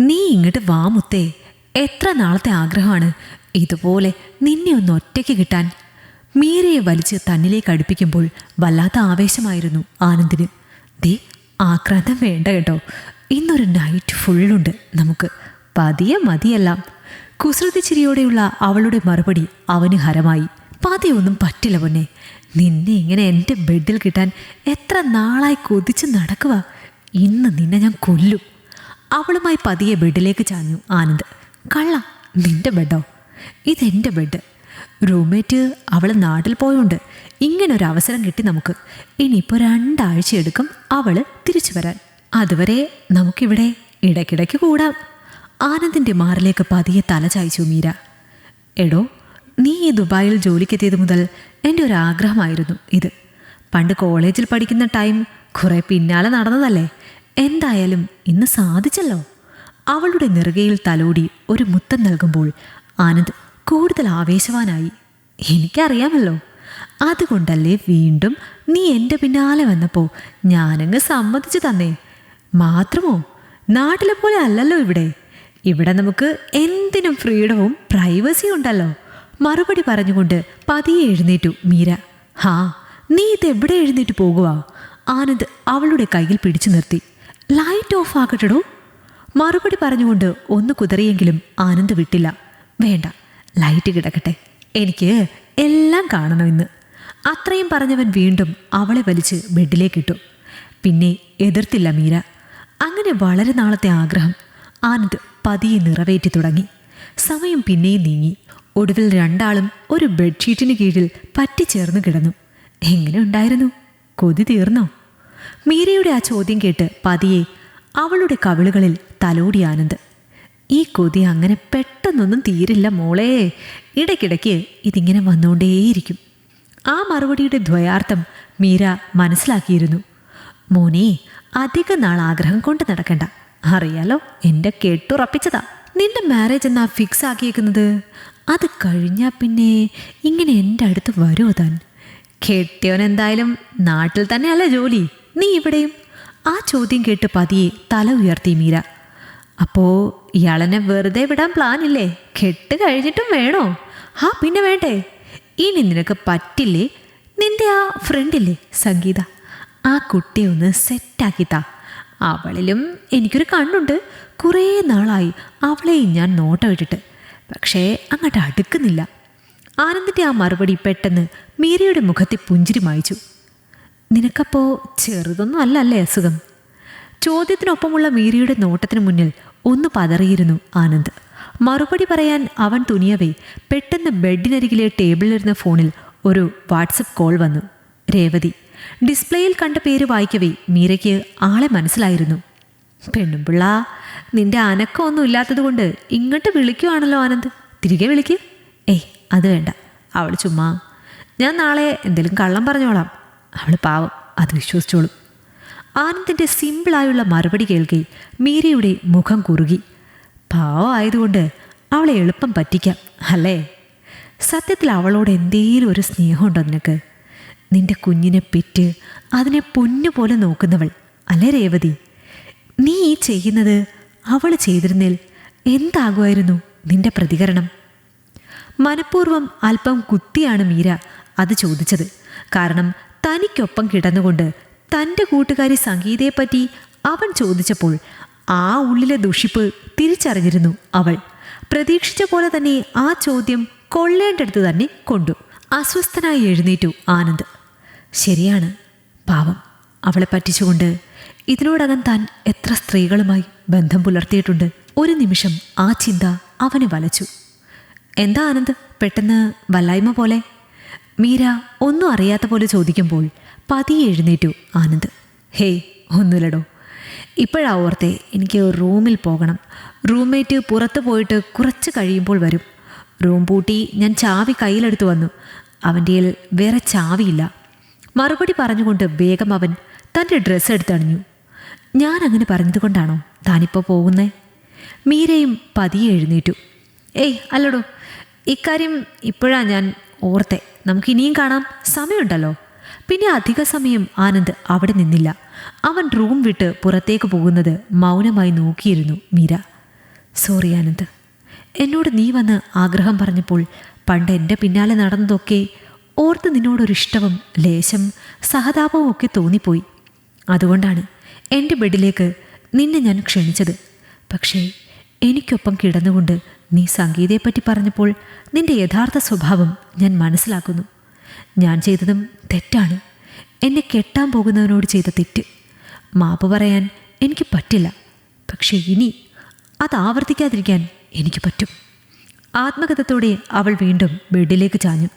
നീ ഇങ്ങോട്ട് വാ മുത്തേ. എത്ര നാളത്തെ ആഗ്രഹമാണ്? ഇതുപോലെ നിന്നെ ഒന്ന് ഒറ്റയ്ക്ക് കിട്ടാൻ. മീരയെ വലിച്ച് തന്നിലേക്ക് അടുപ്പിക്കുമ്പോൾ വല്ലാത്ത ആവേശമായിരുന്നു ആനന്ദിന്. ദേ ആക്രാന്തം വേണ്ട കേട്ടോ. ഇന്നൊരു നൈറ്റ് ഫുള്ളുണ്ട് നമുക്ക്. പതിയെ മതിയെല്ലാം. കുസൃതി ചിരിയോടെയുള്ള അവളുടെ മറുപടി അവന് ഹരമായി. പതിയൊന്നും പറ്റില്ല പൊന്നെ. നിന്നെ ഇങ്ങനെ എന്റെ ബെഡിൽ കിട്ടാൻ എത്ര നാളായി കൊതിച്ച് നടക്കുക ഇന്ന് നിന്നെ ഞാൻ കൊല്ലും. അവളുമായി പതിയെ ബെഡിലേക്ക് ചാഞ്ഞു ആനന്ദ്. കള്ള നിന്റെ ബെഡോ? ഇതെന്റെ ബെഡ്. റൂംമേറ്റ് അവൾ നാട്ടിൽ പോയോണ്ട് ഇങ്ങനൊരു അവസരം കിട്ടി നമുക്ക്. ഇനിയിപ്പോൾ രണ്ടാഴ്ച എടുക്കും അവൾ തിരിച്ചു വരാൻ. അതുവരെ നമുക്കിവിടെ ഇടയ്ക്കിടയ്ക്ക് കൂടാം. ആനന്ദിന്റെ മാറിലേക്ക് പതിയെ തല ചായച്ചു മീര. എടോ നീ ഈ ദുബായിൽ ജോലിക്കെത്തിയത് മുതൽ എന്റെ ഒരു ആഗ്രഹമായിരുന്നു ഇത്. പണ്ട് കോളേജിൽ പഠിക്കുന്ന ടൈം കുറേ പിന്നാലെ നടന്നതല്ലേ? എന്തായാലും ഇന്ന് സാധിച്ചല്ലോ. അവളുടെ നെറുകയിൽ തലോടി ഒരു മുത്തം നൽകുമ്പോൾ ആനന്ദ് കൂടുതൽ ആവേശവാനായി എനിക്കറിയാമല്ലോ. അതുകൊണ്ടല്ലേ വീണ്ടും നീ എന്റെ പിന്നാലെ വന്നപ്പോൾ ഞാനങ്ങ് സമ്മതിച്ചു തന്നേ? മാത്രമോ? നാട്ടിലെ പോലെ അല്ലല്ലോ ഇവിടെ. ഇവിടെ നമുക്ക് എന്തിനും ഫ്രീഡവും പ്രൈവസിയും ഉണ്ടല്ലോ. മറുപടി പറഞ്ഞുകൊണ്ട് പതിയെ എഴുന്നേറ്റു മീര. ഹാ നീ ഇതെവിടെ എഴുന്നേറ്റ് പോകുവാ? ആനന്ദ് അവളുടെ കയ്യിൽ പിടിച്ചു നിർത്തി. ലൈറ്റ് ഓഫ് ആക്കട്ടെടോ മറുപടി പറഞ്ഞുകൊണ്ട് ഒന്ന് കുതറിയെങ്കിലും ആനന്ദ് വിട്ടില്ല. വേണ്ട ലൈറ്റ് കിടക്കട്ടെ. എനിക്ക് എല്ലാം കാണണം ഇന്ന്. അത്രയും പറഞ്ഞവൻ വീണ്ടും അവളെ വലിച്ച് ബെഡിലേക്കിട്ടു. പിന്നെ എതിർത്തില്ല മീര. അങ്ങനെ വളരെ നാളത്തെ ആഗ്രഹം ആനന്ദ് പതിയെ നിറവേറ്റി തുടങ്ങി. സമയം പിന്നെയും നീങ്ങി. ഒടുവിൽ രണ്ടാളും ഒരു ബെഡ്ഷീറ്റിന് കീഴിൽ പറ്റിച്ചേർന്ന് കിടന്നു. എങ്ങനെ ഉണ്ടായിരുന്നു? കൊതി തീർന്നോ? മീരയുടെ ആ ചോദ്യം കേട്ട് പതിയെ അവളുടെ കവിളുകളിൽ തലോടി ആനന്ദ്. ഈ കൊതി അങ്ങനെ പെട്ടെന്നൊന്നും തീരില്ല മോളെ. ഇടയ്ക്കിടയ്ക്ക് ഇതിങ്ങനെ വന്നുകൊണ്ടേയിരിക്കും ആ മറുപടിയുടെ ദ്വയാർത്ഥം മീര മനസ്സിലാക്കിയിരുന്നു. മോനെ അധിക നാൾ ആഗ്രഹം കൊണ്ട് നടക്കണ്ട. അറിയാലോ എന്റെ കെട്ടുറപ്പിച്ചതാ. നിന്റെ മാരേജ് എന്നാ ഫിക്സ് ആക്കിയേക്കുന്നത്? അത് കഴിഞ്ഞാൽ പിന്നെ ഇങ്ങനെ എന്റെ അടുത്ത് വരുമോ താൻ? കെട്ടിയവൻ എന്തായാലും നാട്ടിൽ തന്നെയല്ലേ ജോലി. നീ ഇവിടെയും ആ ചോദ്യം കേട്ട് പതിയെ തല ഉയർത്തി മീര. അപ്പോ ഇയാളെന്നെ വെറുതെ വിടാൻ പ്ലാൻ ഇല്ലേ? കെട്ട് കഴിഞ്ഞിട്ടും വേണോ? ആ പിന്നെ വേണ്ടേ? ഇനി നിനക്ക് പറ്റില്ലേ? നിന്റെ ആ ഫ്രണ്ടില്ലേ സംഗീത? ആ കുട്ടിയെ ഒന്ന് സെറ്റാക്കി താ. അവളിലും എനിക്കൊരു കണ്ണുണ്ട്. കുറേ നാളായി അവളെയും ഞാൻ നോട്ട വിട്ടിട്ട് പക്ഷേ അങ്ങോട്ട് അടുക്കുന്നില്ല. ആനന്ദിന്റെ ആ മറുപടി പെട്ടെന്ന് മീരയുടെ മുഖത്തെ പുഞ്ചിരി മായിച്ചു. നിനക്കപ്പോൾ ചെറുതൊന്നും അല്ല അല്ലേ അസുഖം? ചോദ്യത്തിനൊപ്പമുള്ള മീരിയുടെ നോട്ടത്തിന് മുന്നിൽ ഒന്ന് പതറിയിരുന്നു ആനന്ദ്. മറുപടി പറയാൻ അവൻ തുനിയവേ പെട്ടെന്ന് ബെഡിനരികിലെ ടേബിളിലിരുന്ന ഫോണിൽ ഒരു വാട്സപ്പ് കോൾ വന്നു. രേവതി ഡിസ്പ്ലേയിൽ കണ്ട പേര് വായിക്കവേ മീരയ്ക്ക് ആളെ മനസ്സിലായിരുന്നു. പെണ്ണുമ്പിള്ള നിന്റെ അനക്കമൊന്നും ഇല്ലാത്തതുകൊണ്ട് ഇങ്ങോട്ട് വിളിക്കുവാണല്ലോ ആനന്ദ്. തിരികെ വിളിക്ക്. ഏയ് അത് വേണ്ട. അവൾ ചുമ്മാ. ഞാൻ നാളെ എന്തെങ്കിലും കള്ളം പറഞ്ഞോളാം. അവൾ പാവം അത് വിശ്വസിച്ചോളും. ആനന്ദിന്റെ സിമ്പിളായുള്ള മറുപടി കേൾക്കി മീരയുടെ മുഖം കുറുകി. പാവമായതുകൊണ്ട് അവളെ എളുപ്പം പറ്റിക്കാം അല്ലേ? സത്യത്തിൽ അവളോട് എന്തേലും ഒരു സ്നേഹമുണ്ടോ നിനക്ക്? നിന്റെ കുഞ്ഞിനെ പെറ്റ് അതിനെ പൊന്നു പോലെ നോക്കുന്നവൾ അല്ലേ രേവതി? നീ ഈ ചെയ്യുന്നത് അവൾ ചെയ്തിരുന്നേൽ എന്താകുമായിരുന്നു നിന്റെ പ്രതികരണം? മനഃപൂർവം അല്പം കുത്തിയാണ് മീര അത് ചോദിച്ചത്. കാരണം തനിക്കൊപ്പം കിടന്നുകൊണ്ട് തന്റെ കൂട്ടുകാരി സംഗീതയെപ്പറ്റി അവൻ ചോദിച്ചപ്പോൾ ആ ഉള്ളിലെ ദുഷിപ്പ് തിരിച്ചറിഞ്ഞിരുന്നു അവൾ. പ്രതീക്ഷിച്ച പോലെ തന്നെ ആ ചോദ്യം കൊള്ളേണ്ടടുത്ത് തന്നെ കൊണ്ടു. അസ്വസ്ഥനായി എഴുന്നേറ്റു ആനന്ദ്. ശരിയാണ് പാവം. അവളെ പറ്റിച്ചുകൊണ്ട് ഇതിനോടകം താൻ എത്ര സ്ത്രീകളുമായി ബന്ധം പുലർത്തിയിട്ടുണ്ട്. ഒരു നിമിഷം ആ ചിന്ത അവനെ വലച്ചു. എന്താ ആനന്ദ് പെട്ടെന്ന് വല്ലായ്മ പോലെ? മീര ഒന്നും അറിയാത്ത പോലെ ചോദിക്കുമ്പോൾ പതിയെ എഴുന്നേറ്റു ആനന്ദ്. ഹേയ് ഒന്നുമില്ലടോ. ഇപ്പോഴാ ഓർത്തെ എനിക്ക് റൂമിൽ പോകണം. റൂംമേറ്റ് പുറത്ത് പോയിട്ട് കുറച്ച് കഴിയുമ്പോൾ വരും. റൂം പൂട്ടി ഞാൻ ചാവി കയ്യിലെടുത്ത് വന്നു. അവന്റെ വേറെ ചാവിയില്ല. മറുപടി പറഞ്ഞുകൊണ്ട് വേഗം അവൻ തന്റെ ഡ്രസ്സ് എടുത്തണിഞ്ഞു ഞാൻ അങ്ങനെ പറഞ്ഞതുകൊണ്ടാണോ താനിപ്പോൾ പോകുന്നേ? മീരയും പതിയെ എഴുന്നേറ്റു. ഏയ് അല്ലടോ. ഇക്കാര്യം ഇപ്പോഴാണ് ഞാൻ ഓർത്തെ. നമുക്ക് ഇനിയും കാണാം. സമയമുണ്ടല്ലോ. പിന്നെ അധിക സമയം ആനന്ദ് അവിടെ നിന്നില്ല. അവൻ റൂം വിട്ട് പുറത്തേക്ക് പോകുന്നത് മൗനമായി നോക്കിയിരുന്നു മീര. സോറി ആനന്ദ്. എന്നോട് നീ വന്ന് ആഗ്രഹം പറഞ്ഞപ്പോൾ പണ്ട് എന്റെ പിന്നാലെ നടന്നതൊക്കെ ഓർത്ത് നിന്നോടൊരിഷ്ടവും ലേശം സഹതാപവും ഒക്കെ തോന്നിപ്പോയി. അതുകൊണ്ടാണ് എന്റെ ബെഡിലേക്ക് നിന്നെ ഞാൻ ക്ഷണിച്ചത്. പക്ഷേ എനിക്കൊപ്പം കിടന്നുകൊണ്ട് നീ സംഗീതയെപ്പറ്റി പറഞ്ഞപ്പോൾ നിന്റെ യഥാർത്ഥ സ്വഭാവം ഞാൻ മനസ്സിലാക്കുന്നു. ഞാൻ ചെയ്തതും തെറ്റാണ്. എന്നെ കെട്ടാൻ പോകുന്നവനോട് ചെയ്ത തെറ്റ്. മാപ്പ് പറയാൻ എനിക്ക് പറ്റില്ല. പക്ഷേ ഇനി അത് ആവർത്തിക്കാതിരിക്കാൻ എനിക്ക് പറ്റും. ആത്മകഥത്തോടെ അവൾ വീണ്ടും ബെഡിലേക്ക് ചാഞ്ഞു.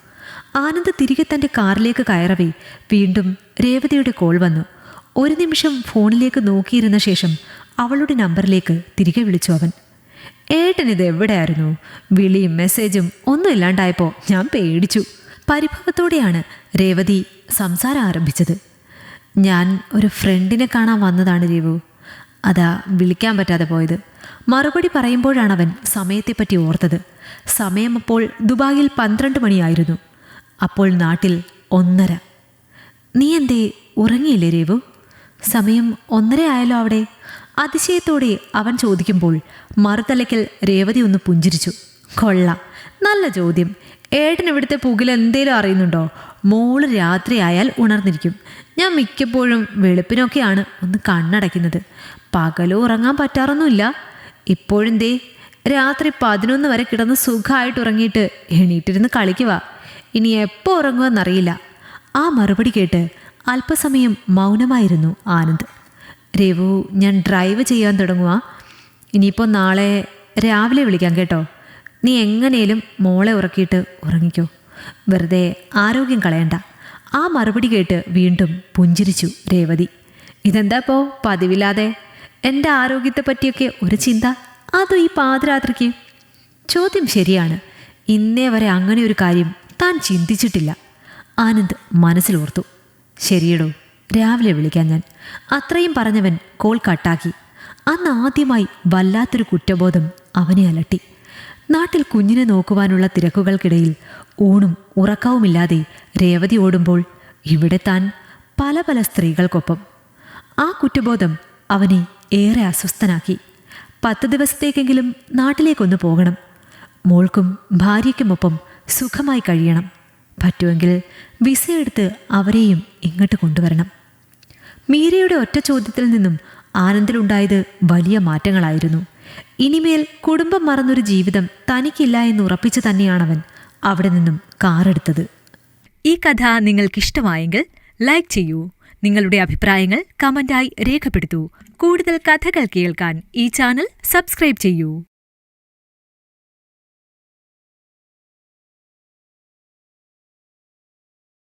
ആനന്ദ് തിരികെ തന്റെ കാറിലേക്ക് കയറവേ വീണ്ടും രേവതിയുടെ കോൾ വന്നു. ഒരു നിമിഷം ഫോണിലേക്ക് നോക്കിയിരുന്ന ശേഷം അവളുടെ നമ്പറിലേക്ക് തിരികെ വിളിച്ചു അവൻ. ഏട്ടൻ ഇത് എവിടെയായിരുന്നു? വിളിയും മെസ്സേജും ഒന്നും ഇല്ലാണ്ടായപ്പോൾ ഞാൻ പേടിച്ചു. പരിഭവത്തോടെയാണ് രേവതി സംസാരം ആരംഭിച്ചത്. ഞാൻ ഒരു ഫ്രണ്ടിനെ കാണാൻ വന്നതാണ് രേവു. അതാ വിളിക്കാൻ പറ്റാതെ പോയത്. മറുപടി പറയുമ്പോഴാണ് അവൻ സമയത്തെപ്പറ്റി ഓർത്തത്. സമയം അപ്പോൾ ദുബായിൽ പന്ത്രണ്ട് മണിയായിരുന്നു. അപ്പോൾ നാട്ടിൽ ഒന്നര. നീ എന്തേ ഉറങ്ങിയില്ലേ രേവു? സമയം ഒന്നര ആയാലോ അവിടെ. അതിശയത്തോടെ അവൻ ചോദിക്കുമ്പോൾ മറുതലയ്ക്കൽ രേവതി ഒന്ന് പുഞ്ചിരിച്ചു. കൊള്ള നല്ല ചോദ്യം. ഏട്ടൻ ഇവിടുത്തെ പുകിൽ എന്തേലും അറിയുന്നുണ്ടോ? മോൾ രാത്രിയായാൽ ഉണർന്നിരിക്കും. ഞാൻ മിക്കപ്പോഴും വെളുപ്പിനൊക്കെയാണ് ഒന്ന് കണ്ണടയ്ക്കുന്നത്. പകലും ഉറങ്ങാൻ പറ്റാറൊന്നുമില്ല. ഇപ്പോഴും ദേ രാത്രി പതിനൊന്ന് വരെ കിടന്ന് സുഖമായിട്ട് ഉറങ്ങിയിട്ട് എണീറ്റിരുന്ന് കളിക്കുക. ഇനി എപ്പോൾ ഉറങ്ങുമെന്നറിയില്ല ആ മറുപടി കേട്ട് അല്പസമയം മൗനമായിരുന്നു ആനന്ദ്. രഘു ഞാൻ ഡ്രൈവ് ചെയ്യാൻ തുടങ്ങുക ഇനിയിപ്പോൾ നാളെ രാവിലെ വിളിക്കാം കേട്ടോ. നീ എങ്ങനെയും മോളെ ഉറക്കിയിട്ട് ഉറങ്ങിക്കോ. വെറുതെ ആരോഗ്യം കളയണ്ട. ആ മറുപടി കേട്ട് വീണ്ടും പുഞ്ചിരിച്ചു രേവതി. ഇതെന്താപ്പോ പതിവില്ലാതെ? എന്റെ ആരോഗ്യത്തെ പറ്റിയൊക്കെ ഒരു ചിന്ത. അതും ഈ പാതിരാത്രിക്ക്? ചോദ്യം ശരിയാണ്. ഇന്നേ വരെ അങ്ങനെ ഒരു കാര്യം താൻ ചിന്തിച്ചിട്ടില്ല. ആനന്ദ് മനസ്സിലോർത്തു. ശരിയടോ. രാവിലെ വിളിക്കാൻ ഞാൻ. അത്രയും പറഞ്ഞവൻ കോൾ കട്ടാക്കി. അന്ന് ആദ്യമായി വല്ലാത്തൊരു കുറ്റബോധം അവനെ അലട്ടി. നാട്ടിൽ കുഞ്ഞിനെ നോക്കുവാനുള്ള തിരക്കുകൾക്കിടയിൽ ഊണും ഉറക്കവുമില്ലാതെ രേവതി ഓടുമ്പോൾ ഇവിടെ താൻ പല പല സ്ത്രീകൾക്കൊപ്പം. ആ കുറ്റബോധം അവനെ ഏറെ അസ്വസ്ഥനാക്കി. പത്ത് ദിവസത്തേക്കെങ്കിലും നാട്ടിലേക്കൊന്ന് പോകണം. മോൾക്കും ഭാര്യയ്ക്കുമൊപ്പം സുഖമായി കഴിയണം. പറ്റുമെങ്കിൽ വിസ എടുത്ത് അവരെയും ഇങ്ങോട്ട് കൊണ്ടുവരണം. മീരയുടെ ഒറ്റ ചോദ്യത്തിൽ നിന്നും ആനന്ദിലുണ്ടായത് വലിയ മാറ്റങ്ങളായിരുന്നു. ഇനിമേൽ കുടുംബം മറന്നൊരു ജീവിതം തനിക്കില്ല എന്ന് ഉറപ്പിച്ചു തന്നെയാണവൻ അവിടെ നിന്നും കാറെടുത്തത്. ഈ കഥ നിങ്ങൾക്കിഷ്ടമായെങ്കിൽ ലൈക്ക് ചെയ്യൂ. നിങ്ങളുടെ അഭിപ്രായങ്ങൾ കമന്റായി രേഖപ്പെടുത്തൂ. കൂടുതൽ കഥകൾ കേൾക്കാൻ ഈ ചാനൽ സബ്സ്ക്രൈബ് ചെയ്യൂ.